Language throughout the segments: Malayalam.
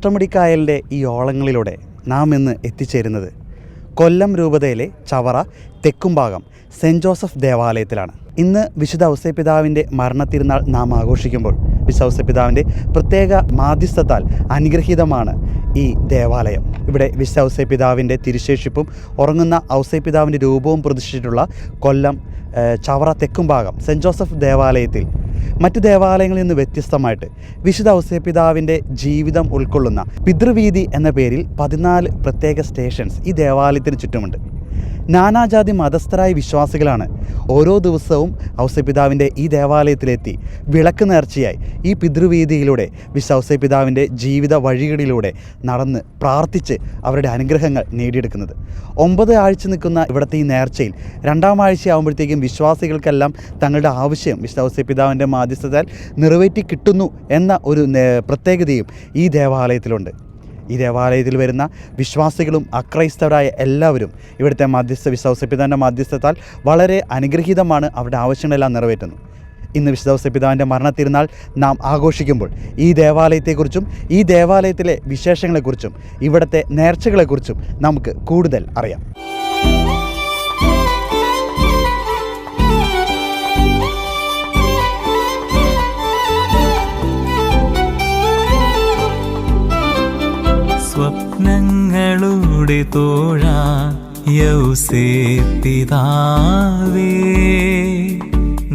അഷ്ടമുടിക്കായലിന്റെ ഈ ഓളങ്ങളിലൂടെ നാം ഇന്ന് എത്തിച്ചേരുന്നത് കൊല്ലം രൂപതയിലെ ചവറ തെക്കുംഭാഗം സെന്റ് ജോസഫ് ദേവാലയത്തിലാണ്. ഇന്ന് വിശുദ്ധ ഔസേപിതാവിന്റെ മരണത്തിരുന്നാൾ നാം ആഘോഷിക്കുമ്പോൾ വിശുദ്ധ ഔസേപിതാവിന്റെ പ്രത്യേക മാധ്യസ്ഥത്താൽ അനുഗ്രഹീതമാണ് ഈ ദേവാലയം. ഇവിടെ വിശുദ്ധ ഔസേപിതാവിന്റെ തിരുശേഷിപ്പും ഉറങ്ങുന്ന ഔസേപിതാവിന്റെ രൂപവും പ്രതിഷ്ഠിച്ചിട്ടുള്ള കൊല്ലം ചവറ തെക്കുംഭാഗം സെന്റ് ജോസഫ് ദേവാലയത്തിൽ. മറ്റു ദേവാലയങ്ങളിൽ നിന്ന് വ്യത്യസ്തമായിട്ട് വിശുദ്ധ ഔസേപിതാവിന്റെ ജീവിതം ഉൾക്കൊള്ളുന്ന പിതൃവീതി എന്ന പേരിൽ പതിനാല് പ്രത്യേക സ്റ്റേഷൻസ് ഈ ദേവാലയത്തിന് ചുറ്റുമുണ്ട്. നാനാജാതി മതസ്ഥരായ വിശ്വാസികളാണ് ഓരോ ദിവസവും ഔസപിതാവിന്റെ ഈ ദേവാലയത്തിലെത്തി വിളക്ക് നേർച്ചയായി ഈ പിതൃവീതിയിലൂടെ വിശ്വസപിതാവിന്റെ ജീവിത വഴികളിലൂടെ നടന്ന് പ്രാർത്ഥിച്ച് അവരുടെ അനുഗ്രഹങ്ങൾ നേടിയെടുക്കുന്നത്. ഒമ്പത് ആഴ്ച നിൽക്കുന്ന ഇവിടുത്തെ ഈ നേർച്ചയിൽ രണ്ടാം ആഴ്ച ആകുമ്പോഴത്തേക്കും വിശ്വാസികൾക്കെല്ലാം തങ്ങളുടെ ആവശ്യം വിശ്വസപിതാവിന്റെ മാധ്യസ്ഥതയാൽ നിറവേറ്റി കിട്ടുന്നു എന്ന ഒരു പ്രത്യേകതയും ഈ ദേവാലയത്തിലുണ്ട്. ഈ ദേവാലയത്തിൽ വരുന്ന വിശ്വാസികളും അക്രൈസ്തവരായ എല്ലാവരും ഇവിടുത്തെ മധ്യസ്ഥ വിശ്വാസപിതാവിന്റെ മധ്യസ്ഥത്താൽ വളരെ അനുഗ്രഹീതമാണ് അവരുടെ ആവശ്യങ്ങളെല്ലാം നിറവേറ്റുന്നു ഇന്ന് വിശുദ്ധ മരണത്തിരുന്നാൾ നാം ആഘോഷിക്കുമ്പോൾ ഈ ദേവാലയത്തെക്കുറിച്ചും ഈ ദേവാലയത്തിലെ വിശേഷങ്ങളെക്കുറിച്ചും ഇവിടുത്തെ നേർച്ചകളെക്കുറിച്ചും നമുക്ക് കൂടുതൽ അറിയാം. സ്വപ്നങ്ങളുടെ തോഴ യൗസേപ്പിതാവേ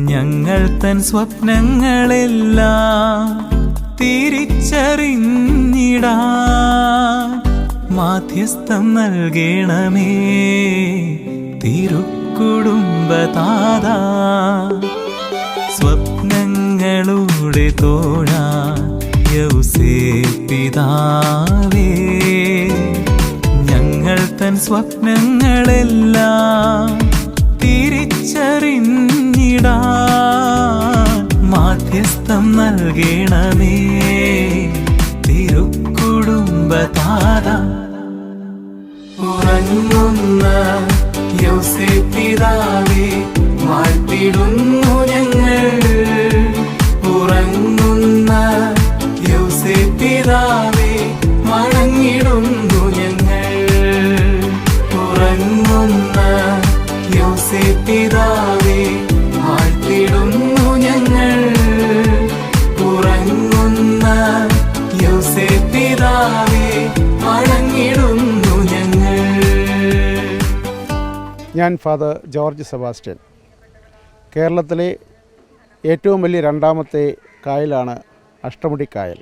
ഞങ്ങൾ തൻ സ്വപ്നങ്ങളെല്ലാം തിരിച്ചറിഞ്ഞിടാ. മാധ്യസ്ഥം നൽകണമേ തിരുക്കുടുംബതാത സ്വപ്നങ്ങളുടെ തോഴ യൗസേ പിതാവേ ഞങ്ങൾ സ്വപ്നങ്ങളെല്ലാം തിരിച്ചറിഞ്ഞിടാ മാധ്യസ്ഥം നൽകണമേ. തിരുക്കുടുംബതാരാ ഉറങ്ങുന്ന യൗസേ പിതാവേ മാറ്റിടുന്നു ഞങ്ങൾ. ഞാൻ ഫാദർ ജോർജ് സെബാസ്റ്റ്യൻ. കേരളത്തിലെ ഏറ്റവും വലിയ രണ്ടാമത്തെ കായലാണ് അഷ്ടമുടി കായൽ.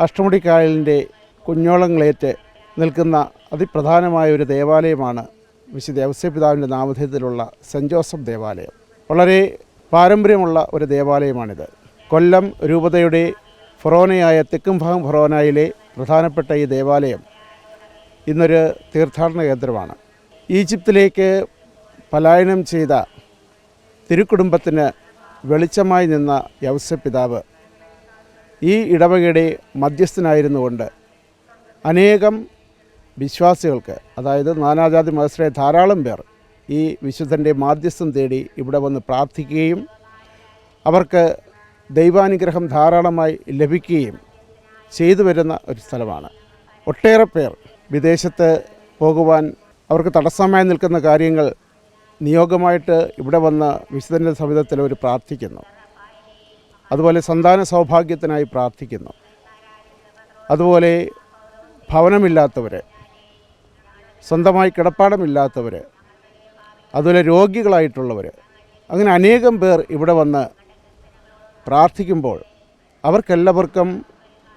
അഷ്ടമുടി കായലിന്റെ കുഞ്ഞോളങ്ങളേറ്റ് നിൽക്കുന്ന അതിപ്രധാനമായ ഒരു ദേവാലയമാണ് വിശുദ്ധ ഔസ്യപിതാവിന്റെ നാമധേയത്തിലുള്ള സെന്റ് ജോസഫ് ദേവാലയം. വളരെ പാരമ്പര്യമുള്ള ഒരു ദേവാലയമാണിത്. കൊല്ലം രൂപതയുടെ ഫൊറോനയായ തെക്കുംഭാഗം ഫൊറോനയിലെ പ്രധാനപ്പെട്ട ഈ ദേവാലയം ഇന്നൊരു തീർത്ഥാടന കേന്ദ്രമാണ്. ഈജിപ്തിലേക്ക് പലായനം ചെയ്ത തിരുക്കുടുംബത്തിന് വെളിച്ചമായി നിന്ന യവസ്യപിതാവ് ഈ ഇടവകയുടെ മധ്യസ്ഥനായിരുന്നുകൊണ്ട് അനേകം വിശ്വാസികൾക്ക് അതായത് നാനാജാതി മതസ്ഥരെ ധാരാളം പേർ ഈ വിശുദ്ധന്റെ മാധ്യസ്ഥം തേടി ഇവിടെ വന്ന് പ്രാർത്ഥിക്കുകയും അവർക്ക് ദൈവാനുഗ്രഹം ധാരാളമായി ലഭിക്കുകയും ചെയ്തു വരുന്ന ഒരു സ്ഥലമാണ്. ഒട്ടേറെ പേർ വിദേശത്ത് പോകുവാൻ അവർക്ക് തടസ്സമായി നിൽക്കുന്ന കാര്യങ്ങൾ നിയോഗമായിട്ട് ഇവിടെ വന്ന് വിശുദ്ധന്റെ സവിധത്തിൽ അവർ പ്രാർത്ഥിക്കുന്നു. അതുപോലെ സന്താന സൗഭാഗ്യത്തിനായി പ്രാർത്ഥിക്കുന്നു. അതുപോലെ ഭവനമില്ലാത്തവർ സ്വന്തമായി കിടപ്പാടമില്ലാത്തവർ അതുപോലെ രോഗികളായിട്ടുള്ളവർ അങ്ങനെ അനേകം പേർ ഇവിടെ വന്ന് പ്രാർത്ഥിക്കുമ്പോൾ അവർക്കെല്ലാവർക്കും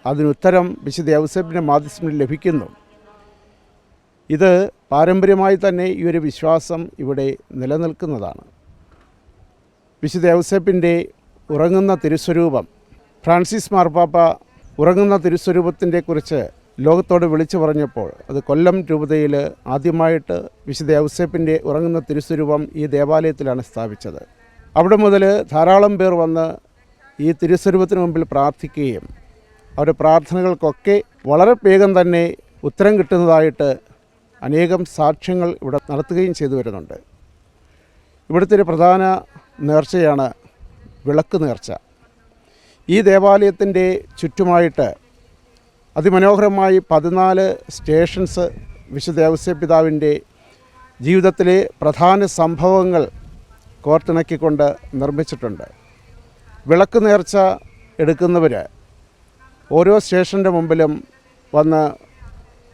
അതിനുത്തരം വിശുദ്ധ ഔസബിന്റെ മാധ്യസ്ഥം ലഭിക്കുന്നു. ഇത് പാരമ്പര്യമായി തന്നെ ഈ ഒരു വിശ്വാസം ഇവിടെ നിലനിൽക്കുന്നതാണ്. വിശുദ്ധ ഔസേപ്പിന്റെ ഉറങ്ങുന്ന തിരുസ്വരൂപം ഫ്രാൻസിസ് മാർപ്പാപ്പ ഉറങ്ങുന്ന തിരുസ്വരൂപത്തിന്റെ കുറിച്ച് ലോകത്തോട് വിളിച്ചു പറഞ്ഞപ്പോൾ അത് കൊല്ലം രൂപതയിൽ ആദ്യമായിട്ട് വിശുദ്ധ ഔസേപ്പിന്റെ ഉറങ്ങുന്ന തിരുസ്വരൂപം ഈ ദേവാലയത്തിലാണ് സ്ഥാപിച്ചത്. അവിടെ മുതൽ ധാരാളം പേർ വന്ന് ഈ തിരുസ്വരൂപത്തിന് മുമ്പിൽ പ്രാർത്ഥിക്കുകയും അവരുടെ പ്രാർത്ഥനകൾക്കൊക്കെ വളരെ വേഗം തന്നെ ഉത്തരം കിട്ടുന്നതായിട്ട് അനേകം സാക്ഷ്യങ്ങൾ ഇവിടെ നടത്തുകയും ചെയ്തു വരുന്നുണ്ട്. ഇവിടുത്തെ ഒരു പ്രധാന നേർച്ചയാണ് വിളക്ക് നേർച്ച. ഈ ദേവാലയത്തിന്റെ ചുറ്റുമായിട്ട് അതിമനോഹരമായി പതിനാല് സ്റ്റേഷൻസ് വിശുദ്ധ പിതാവിന്റെ ജീവിതത്തിലെ പ്രധാന സംഭവങ്ങൾ കോർത്തിണക്കിക്കൊണ്ട് നിർമ്മിച്ചിട്ടുണ്ട്. വിളക്ക് നേർച്ച എടുക്കുന്നവർ ഓരോ സ്റ്റേഷന്റെ മുമ്പിലും വന്ന്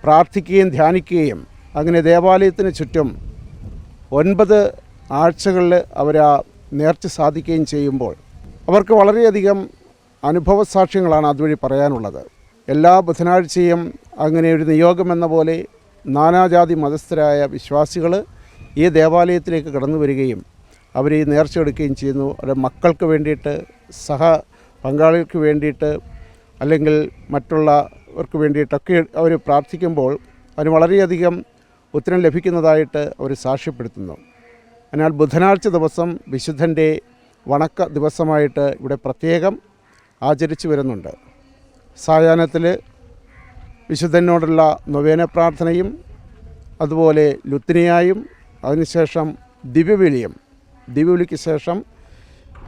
പ്രാർത്ഥിക്കുകയും ധ്യാനിക്കുകയും അങ്ങനെ ദേവാലയത്തിന് ചുറ്റും ഒൻപത് ആഴ്ചകളിൽ അവർ ആ നേർച്ച സാധിക്കുകയും ചെയ്യുമ്പോൾ അവർക്ക് വളരെയധികം അനുഭവ സാക്ഷ്യങ്ങളാണ് അതുവഴി പറയാനുള്ളത്. എല്ലാ ബുധനാഴ്ചയും അങ്ങനെ ഒരു നിയോഗം എന്ന പോലെ നാനാജാതി മതസ്ഥരായ വിശ്വാസികൾ ഈ ദേവാലയത്തിലേക്ക് കടന്നു വരികയും അവർ ഈ നേർച്ച എടുക്കുകയും ചെയ്യുന്നു. അവരുടെ മക്കൾക്ക് വേണ്ടിയിട്ട് സഹ പങ്കാളികൾക്ക് വേണ്ടിയിട്ട് അല്ലെങ്കിൽ മറ്റുള്ളവർക്ക് വേണ്ടിയിട്ടൊക്കെ അവർ പ്രാർത്ഥിക്കുമ്പോൾ അതിന് വളരെയധികം ഉത്തരം ലഭിക്കുന്നതായിട്ട് അവർ സാക്ഷ്യപ്പെടുത്തുന്നു. അതിനാൽ ബുധനാഴ്ച ദിവസം വിശുദ്ധന്റെ വണക്ക ദിവസമായിട്ട് ഇവിടെ പ്രത്യേകം ആചരിച്ചു വരുന്നുണ്ട്. സായാഹ്നത്തിൽ വിശുദ്ധനോടുള്ള നൊവേന പ്രാർത്ഥനയും അതുപോലെ ലുത്തിനിയായും അതിനുശേഷം ദിവ്യവിളിയും. ദിവ്യവിളിക്ക് ശേഷം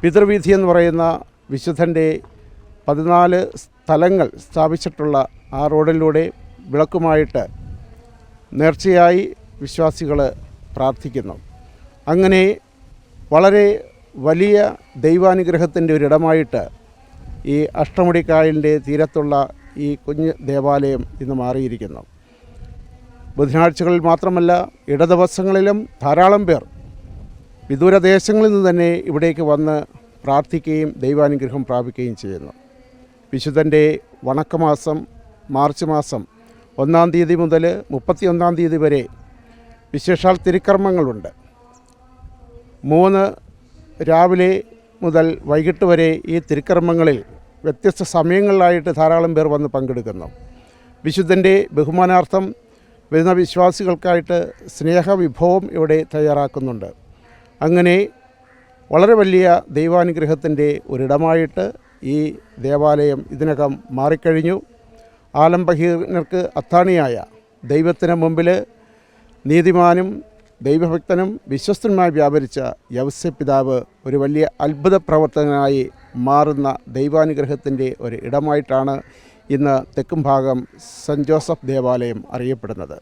പിതൃവിധി എന്ന് പറയുന്ന വിശുദ്ധന്റെ പതിനാല് സ്ഥലങ്ങൾ സ്ഥാപിച്ചിട്ടുള്ള ആ റോഡിലൂടെ വിളക്കുമായിട്ട് നേർച്ചയായി വിശ്വാസികൾ പ്രാർത്ഥിക്കുന്നു. അങ്ങനെ വളരെ വലിയ ദൈവാനുഗ്രഹത്തിന്റെ ഒരിടമായിട്ട് ഈ അഷ്ടമുടിക്കായലിന്റെ തീരത്തുള്ള ഈ കുഞ്ഞ് ദേവാലയം ഇന്ന് മാറിയിരിക്കുന്നു. ബുധനാഴ്ചകളിൽ മാത്രമല്ല ഇടദിവസങ്ങളിലും ധാരാളം പേർ വിദൂരദേശങ്ങളിൽ നിന്ന് തന്നെ ഇവിടേക്ക് വന്ന് പ്രാർത്ഥിക്കുകയും ദൈവാനുഗ്രഹം പ്രാപിക്കുകയും ചെയ്യുന്നു. വിശുദ്ധന്റെ വണക്കമാസം മാർച്ച് മാസം ഒന്നാം തീയതി മുതൽ മുപ്പത്തി ഒന്നാം തീയതി വരെ വിശേഷാൽ തിരുക്കർമ്മങ്ങളുണ്ട്. മൂന്ന് രാവിലെ മുതൽ വൈകിട്ട് വരെ ഈ തിരുക്കർമ്മങ്ങളിൽ വ്യത്യസ്ത സമയങ്ങളിലായിട്ട് ധാരാളം പേർ വന്ന് പങ്കെടുക്കുന്നു. വിശുദ്ധന്റെ ബഹുമാനാർത്ഥം വരുന്ന വിശ്വാസികൾക്കായിട്ട് സ്നേഹവിഭവം ഇവിടെ തയ്യാറാക്കുന്നുണ്ട്. അങ്ങനെ വളരെ വലിയ ദൈവാനുഗ്രഹത്തിന്റെ ഒരിടമായിട്ട് ഈ ദേവാലയം ഇതിനകം മാറിക്കഴിഞ്ഞു. ആലംബഹീനർക്ക് അത്താണിയായ ദൈവത്തിന് മുമ്പിൽ നീതിമാനും ദൈവഭക്തനും വിശ്വസ്തനുമായി വ്യാപരിച്ച യവസ്യ പിതാവ് ഒരു വലിയ അത്ഭുത പ്രവർത്തകനായി മാറുന്ന ദൈവാനുഗ്രഹത്തിന്റെ ഒരു ഇടമായിട്ടാണ് ഇന്ന് തെക്കും ഭാഗം സെന്റ് ജോസഫ് ദേവാലയം അറിയപ്പെടുന്നത്.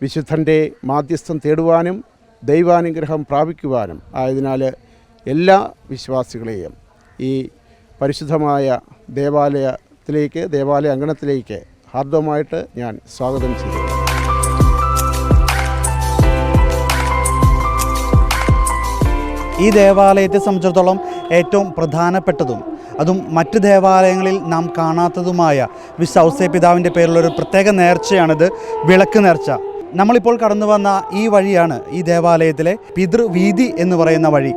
വിശുദ്ധന്റെ മാധ്യസ്ഥം തേടുവാനും ദൈവാനുഗ്രഹം പ്രാപിക്കുവാനും ആയതിനാൽ എല്ലാ വിശ്വാസികളെയും ഈ പരിശുദ്ധമായ ദേവാലയത്തിലേക്ക് ദേവാലയ അങ്കണത്തിലേക്ക് ഹാർദവുമായിട്ട് ഞാൻ സ്വാഗതം ചെയ്യുന്നു. ഈ ദേവാലയത്തെ സംബന്ധിച്ചിടത്തോളം ഏറ്റവും പ്രധാനപ്പെട്ടതും അതും മറ്റ് ദേവാലയങ്ങളിൽ നാം കാണാത്തതുമായ വിശുദ്ധ ഔസേ പിതാവിന്റെ പേരിലൊരു പ്രത്യേക നേർച്ചയാണിത് വിളക്ക് നേർച്ച. നമ്മളിപ്പോൾ കടന്നു വന്ന ഈ വഴിയാണ് ഈ ദേവാലയത്തിലെ പിതൃവീതി എന്ന് പറയുന്ന വഴി.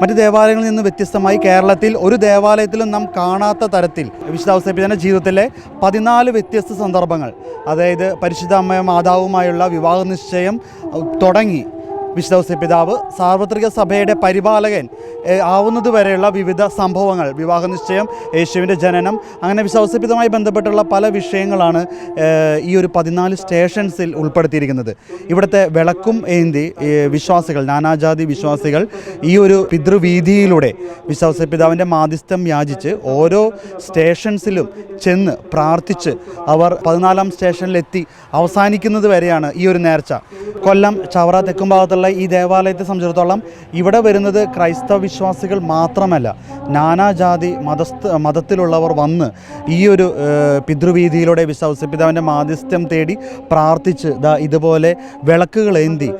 മറ്റ് ദേവാലയങ്ങളിൽ നിന്ന് വ്യത്യസ്തമായി കേരളത്തിൽ ഒരു ദേവാലയത്തിലും നാം കാണാത്ത തരത്തിൽ വിശുദ്ധ ഔസേപ്പിതാന്റെ ജീവിതത്തിലെ പതിനാല് വ്യത്യസ്ത സന്ദർഭങ്ങൾ. അതായത് പരിശുദ്ധ അമ്മ മാതാവുമായുള്ള വിവാഹ നിശ്ചയം തുടങ്ങി. വിശുദ്ധ പിതാവ് സാർവത്രിക സഭയുടെ പരിപാലകൻ ആവുന്നതുവരെയുള്ള ആവുന്നത് വരെയുള്ള വിവിധ സംഭവങ്ങൾ വിവാഹ നിശ്ചയം യേശുവിന്റെ ജനനം അങ്ങനെ വിശ്വാസപിതമായി ബന്ധപ്പെട്ടുള്ള പല വിഷയങ്ങളാണ് ഈ ഒരു പതിനാല് സ്റ്റേഷൻസിൽ ഉൾപ്പെടുത്തിയിരിക്കുന്നത്. ഇവിടുത്തെ വിളക്കും ഏന്തി വിശ്വാസികൾ നാനാജാതി വിശ്വാസികൾ ഈ ഒരു പിതൃവീതിയിലൂടെ വിശ്വാസപിതാവിന്റെ മാധ്യസ്ഥം യാചിച്ച് ഓരോ സ്റ്റേഷൻസിലും ചെന്ന് പ്രാർത്ഥിച്ച് അവർ പതിനാലാം സ്റ്റേഷനിലെത്തി അവസാനിക്കുന്നത് വരെയാണ് ഈ ഒരു നേർച്ച. കൊല്ലം ചവറ തെക്കും ഭാഗത്തുള്ള ഈ ദേവാലയത്തെ സംബന്ധിച്ചിടത്തോളം ഇവിടെ വരുന്നത് ക്രൈസ്തവ വിശ്വാസികൾ മാത്രമല്ല. നാനാജാതി മതസ്ഥ മതത്തിലുള്ളവർ വന്ന് ഈ ഒരു പിതൃവീതിയിലൂടെ വിശ്വസിപ്പിതാവിന്റെ മാധ്യസ്ഥ്യം തേടി പ്രാർത്ഥിച്ച് ദാ ഇതുപോലെ വിളക്കുകൾ ഏന്തി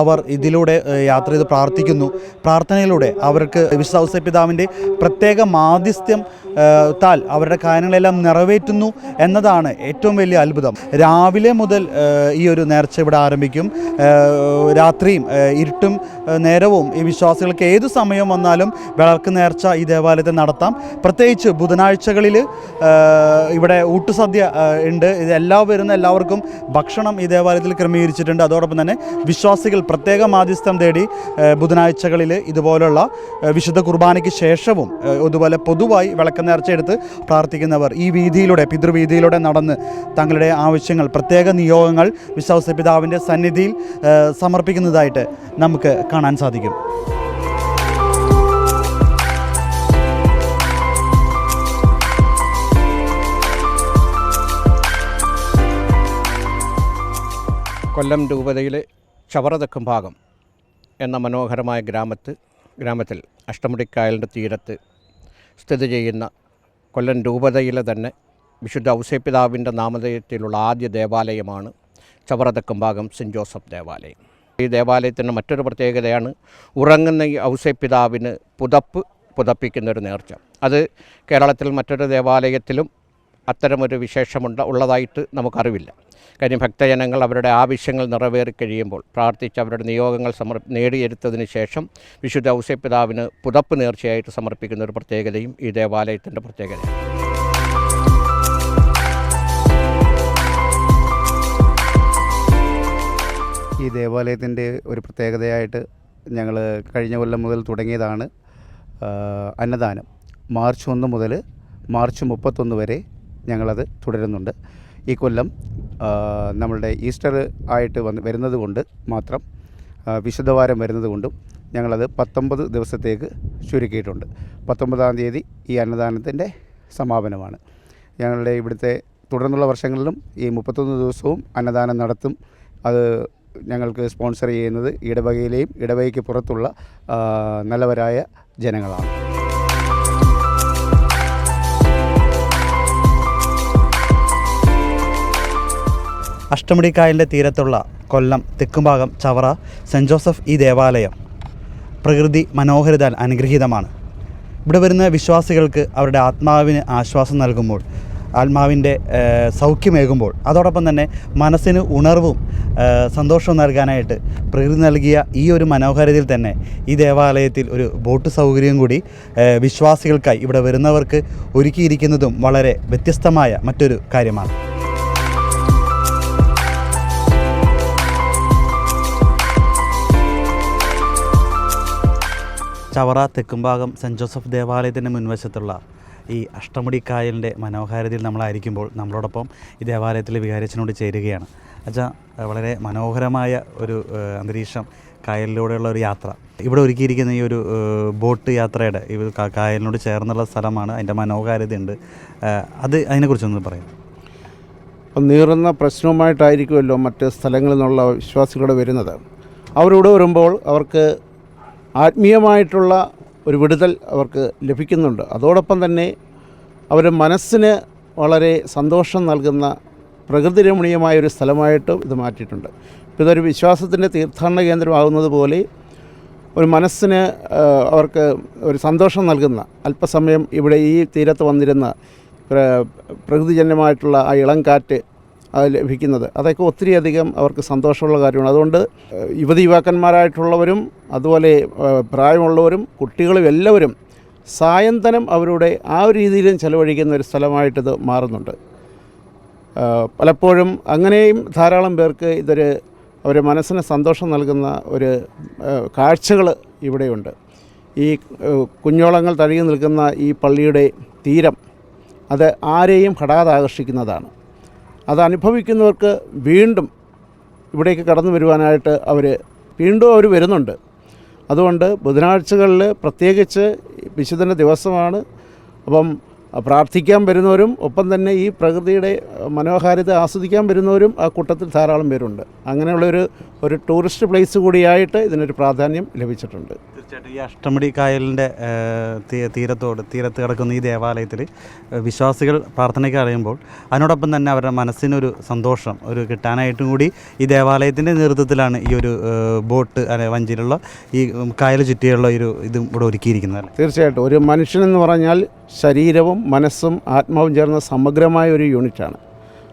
അവർ ഇതിലൂടെ യാത്ര ചെയ്ത് പ്രാർത്ഥിക്കുന്നു. പ്രാർത്ഥനയിലൂടെ അവർക്ക് വിശ്വാസപിതാവിന്റെ പ്രത്യേക മാധ്യസ്ഥ്യം താൽ അവരുടെ കാര്യങ്ങളെല്ലാം നിറവേറ്റുന്നു എന്നതാണ് ഏറ്റവും വലിയ അത്ഭുതം. രാവിലെ മുതൽ ഈ ഒരു നേർച്ച ഇവിടെ ആരംഭിക്കും. ഏഹ്, രാത്രിയും ഇരുട്ടും നേരവും ഈ വിശ്വാസികൾക്ക് ഏതു സമയം വന്നാലും വിളക്ക് നേർച്ച ഈ ദേവാലയത്തിൽ നടത്താം. പ്രത്യേകിച്ച് ബുധനാഴ്ചകളിൽ ഇവിടെ ഊട്ടുസദ്യ ഉണ്ട്. ഇത് എല്ലാ വരുന്ന എല്ലാവർക്കും ഭക്ഷണം ഈ ദേവാലയത്തിൽ ക്രമീകരിച്ചിട്ടുണ്ട്. അതോടൊപ്പം തന്നെ വിശ്വാസികൾ പ്രത്യേക മാധ്യസ്ഥം തേടി ബുധനാഴ്ചകളിൽ ഇതുപോലുള്ള വിശുദ്ധ കുർബാനയ്ക്ക് ശേഷവും അതുപോലെ പൊതുവായി വിളക്ക് നേർച്ച എടുത്ത് പ്രാർത്ഥിക്കുന്നവർ ഈ വീതിയിലൂടെ പിതൃവീതിയിലൂടെ നടന്ന് തങ്ങളുടെ ആവശ്യങ്ങൾ പ്രത്യേക നിയോഗങ്ങൾ വിശ്വാസ പിതാവിന്റെ സന്നിധിയിൽ ഏഹ്, ചെയ്യുന്നതായിട്ട് നമുക്ക് കാണാൻ സാധിക്കും. കൊല്ലം രൂപതയിലെ ചവറതക്കും ഭാഗം എന്ന മനോഹരമായ ഗ്രാമത്ത് ഗ്രാമത്തിൽ അഷ്ടമുടിക്കായലിന്റെ തീരത്ത് സ്ഥിതി ചെയ്യുന്ന കൊല്ലം രൂപതയിലെ തന്നെ വിശുദ്ധ ഔസേപിതാവിന്റെ നാമധേയത്തിലുള്ള ആദ്യ ദേവാലയമാണ് ചവറതക്കും ഭാഗം സെന്റ് ജോസഫ് ദേവാലയം. ഈ ദേവാലയത്തിന്റെ മറ്റൊരു പ്രത്യേകതയാണ് ഉറങ്ങുന്ന ഈ ഔസപിതാവിന് പുതപ്പ് പുതപ്പിക്കുന്ന ഒരു നേർച്ച. അത് കേരളത്തിൽ മറ്റൊരു ദേവാലയത്തിലും അത്തരമൊരു വിശേഷമുണ്ട് ഉള്ളതായിട്ട് നമുക്കറിവില്ല. കാര്യം ഭക്തജനങ്ങൾ അവരുടെ ആവശ്യങ്ങൾ നിറവേറി കഴിയുമ്പോൾ പ്രാർത്ഥിച്ച് അവരുടെ നിയോഗങ്ങൾ സമർ നേടിയെടുത്തതിന് ശേഷം വിശുദ്ധ ഔസപിതാവിന് പുതപ്പ് നേർച്ചയായിട്ട് സമർപ്പിക്കുന്ന ഒരു പ്രത്യേകതയും ഈ ദേവാലയത്തിന്റെ പ്രത്യേകതയാണ്. ഈ ദേവാലയത്തിന്റെ ഒരു പ്രത്യേകതയായിട്ട് ഞങ്ങൾ കഴിഞ്ഞ കൊല്ലം മുതൽ തുടങ്ങിയതാണ് അന്നദാനം. മാർച്ച് ഒന്ന് മുതൽ മാർച്ച് മുപ്പത്തൊന്ന് വരെ ഞങ്ങളത് തുടരുന്നുണ്ട്. ഈ കൊല്ലം നമ്മളുടെ ഈസ്റ്റർ ആയിട്ട് വന്ന് വരുന്നത് കൊണ്ട് മാത്രം വിശുദ്ധവാരം വരുന്നത് കൊണ്ടും ഞങ്ങളത് പത്തൊമ്പത് ദിവസത്തേക്ക് ചുരുക്കിയിട്ടുണ്ട്. പത്തൊമ്പതാം തീയതി ഈ അന്നദാനത്തിന്റെ സമാപനമാണ്. ഞങ്ങളുടെ ഇവിടുത്തെ തുടർന്നുള്ള വർഷങ്ങളിലും ഈ മുപ്പത്തൊന്ന് ദിവസവും അന്നദാനം നടത്തും. അത് ഞങ്ങൾക്ക് സ്പോൺസർ ചെയ്യുന്നത് ഇടവകയിലെയും ഇടവകയ്ക്ക് പുറത്തുള്ള നല്ലവരായ ജനങ്ങളാണ്. അഷ്ടമുടിക്കായലിന്റെ തീരത്തുള്ള കൊല്ലം തെക്കുംഭാഗം ചവറ സെന്റ് ജോസഫ് ഈ ദേവാലയം പ്രകൃതി മനോഹരിതാൽ അനുഗ്രഹീതമാണ്. ഇവിടെ വരുന്ന വിശ്വാസികൾക്ക് അവരുടെ ആത്മാവിന് ആശ്വാസം നൽകുമ്പോൾ ആത്മാവിന്റെ സൗഖ്യമേകുമ്പോൾ. അതോടൊപ്പം തന്നെ മനസ്സിന് ഉണർവും സന്തോഷവും നൽകാനായിട്ട് പ്രകൃതി നൽകിയ ഈ ഒരു മനോഹാരിതയിൽ തന്നെ ഈ ദേവാലയത്തിൽ ഒരു ബോട്ട് സൗകര്യം കൂടി വിശ്വാസികൾക്കായി ഇവിടെ വരുന്നവർക്ക് ഒരുക്കിയിരിക്കുന്നതും വളരെ വ്യത്യസ്തമായ മറ്റൊരു കാര്യമാണ്. ചവറ തെക്കുംഭാഗം സെന്റ് ജോസഫ് ദേവാലയത്തിന്റെ മുൻവശത്തുള്ള ഈ അഷ്ടമുടിക്കായലിന്റെ മനോഹാരിതയിൽ നമ്മളായിരിക്കുമ്പോൾ നമ്മളോടൊപ്പം ഈ ദേവാലയത്തിൽ വികാരിച്ചനോട് ചേരുകയാണ്. അച്ഛാ വളരെ മനോഹരമായ ഒരു അന്തരീക്ഷം കായലിലൂടെയുള്ള ഒരു യാത്ര. ഇവിടെ ഒരുക്കിയിരിക്കുന്ന ഈ ഒരു ബോട്ട് യാത്രയുടെ ഈ കായലിനോട് ചേർന്നുള്ള സ്ഥലമാണ് അതിന്റെ മനോഹാരിതയുണ്ട്. അത് അതിനെക്കുറിച്ചൊന്ന് പറയാം. അപ്പം നീറുന്ന പ്രശ്നവുമായിട്ടായിരിക്കുമല്ലോ മറ്റ് സ്ഥലങ്ങളിൽ നിന്നുള്ള വിശ്വാസികളുടെ വരുന്നത്. അവരിവിടെ വരുമ്പോൾ അവർക്ക് ആത്മീയമായിട്ടുള്ള ഒരു വിടുതൽ അവർക്ക് ലഭിക്കുന്നുണ്ട്. അതോടൊപ്പം തന്നെ അവർ മനസ്സിന് വളരെ സന്തോഷം നൽകുന്ന പ്രകൃതി രമണീയമായ ഒരു സ്ഥലമായിട്ടും ഇത് മാറ്റിയിട്ടുണ്ട്. ഇതൊരു വിശ്വാസത്തിന്റെ തീർത്ഥാടന കേന്ദ്രമാകുന്നത് പോലെ ഒരു മനസ്സിന് അവർക്ക് ഒരു സന്തോഷം നൽകുന്ന അല്പസമയം ഇവിടെ ഈ തീരത്ത് വന്നിരുന്ന പ്ര- പ്രകൃതിജന്യമായിട്ടുള്ള ആ ഇളം കാറ്റ് ലഭിക്കുന്നത്. അതൊക്കെ ഒത്തിരിയധികം അവർക്ക് സന്തോഷമുള്ള കാര്യമാണ്. അതുകൊണ്ട് യുവതി യുവാക്കന്മാരായിട്ടുള്ളവരും അതുപോലെ പ്രായമുള്ളവരും കുട്ടികളും എല്ലാവരും സായന്തനം അവരുടെ ആ ഒരു രീതിയിലും ചിലവഴിക്കുന്ന ഒരു സ്ഥലമായിട്ടിത് മാറുന്നുണ്ട്. പലപ്പോഴും അങ്ങനെയും ധാരാളം പേർക്ക് ഇതൊരു അവരെ മനസ്സിന് സന്തോഷം നൽകുന്ന ഒരു കാഴ്ചകൾ ഇവിടെയുണ്ട്. ഈ കുഞ്ഞോളങ്ങൾ തഴുകി നിൽക്കുന്ന ഈ പള്ളിയുടെ തീരം അത് ആരെയും ഹഠാത് ആകർഷിക്കുന്നതാണ് അത് അനുഭവിക്കുന്നവർക്ക് വീണ്ടും ഇവിടേക്ക് കടന്നു വരുവാനായിട്ട് അവർ വീണ്ടും അവർ വരുന്നുണ്ട്. അതുകൊണ്ട് ബുധനാഴ്ചകളിൽ പ്രത്യേകിച്ച് വിശുദ്ധന്റെ ദിവസമാണ്. അപ്പം പ്രാർത്ഥിക്കാൻ വരുന്നവരും ഒപ്പം തന്നെ ഈ പ്രകൃതിയുടെ മനോഹാരിത ആസ്വദിക്കാൻ വരുന്നവരും ആ കൂട്ടത്തിൽ ധാരാളം പേരുണ്ട്. അങ്ങനെയുള്ളൊരു ഒരു ടൂറിസ്റ്റ് പ്ലേസ് കൂടിയായിട്ട് ഇതിനൊരു പ്രാധാന്യം ലഭിച്ചിട്ടുണ്ട്. തീർച്ചയായിട്ടും. ഈ അഷ്ടമുടി കായലിന്റെ തീരത്തോട് തീരത്ത് കിടക്കുന്ന ഈ ദേവാലയത്തിൽ വിശ്വാസികൾ പ്രാർത്ഥനയ്ക്ക് അറിയുമ്പോൾ അതിനോടൊപ്പം തന്നെ അവരുടെ മനസ്സിനൊരു സന്തോഷം ഒരു കിട്ടാനായിട്ടും കൂടി ഈ ദേവാലയത്തിന്റെ നേതൃത്വത്തിലാണ് ഈ ഒരു ബോട്ട് അല്ലെ വഞ്ചിയിലുള്ള ഈ കായൽ ചുറ്റിയുള്ള ഒരു ഇതും ഇവിടെ ഒരുക്കിയിരിക്കുന്നത് തീർച്ചയായിട്ടും. ഒരു മനുഷ്യനെന്ന് പറഞ്ഞാൽ ശരീരവും മനസ്സും ആത്മാവും ചേർന്ന സമഗ്രമായ ഒരു യൂണിറ്റാണ്.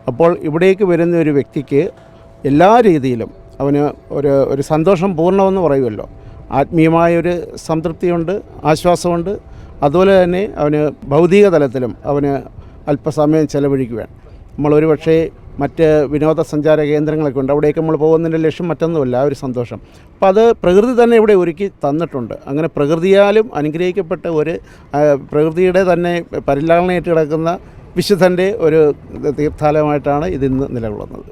അപ്പോൾ ഇവിടേക്ക് വരുന്ന ഒരു വ്യക്തിക്ക് എല്ലാ രീതിയിലും അവന് ഒരു ഒരു സന്തോഷം പൂർണമെന്ന് പറയുമല്ലോ. ആത്മീയമായൊരു സംതൃപ്തിയുണ്ട് ആശ്വാസമുണ്ട്. അതുപോലെ തന്നെ അവന് ഭൗതിക തലത്തിലും അവന് അല്പസമയം ചെലവഴിക്കുവാൻ. നമ്മളൊരു പക്ഷേ മറ്റ് വിനോദസഞ്ചാര കേന്ദ്രങ്ങളൊക്കെ ഉണ്ട്. അവിടേക്ക് നമ്മൾ പോകുന്നതിന്റെ ലക്ഷ്യം മറ്റൊന്നുമല്ല ആ ഒരു സന്തോഷം. അപ്പോൾ അത് പ്രകൃതി തന്നെ ഇവിടെ ഒരുക്കി തന്നിട്ടുണ്ട്. അങ്ങനെ പ്രകൃതിയാലും അനുഗ്രഹിക്കപ്പെട്ട ഒരു പ്രകൃതിയുടെ തന്നെ പരിലാളനയായിട്ട് കിടക്കുന്ന വിശുദ്ധന്റെ ഒരു തീർത്ഥാലയമായിട്ടാണ് ഇതിന്ന് നിലകൊള്ളുന്നത്.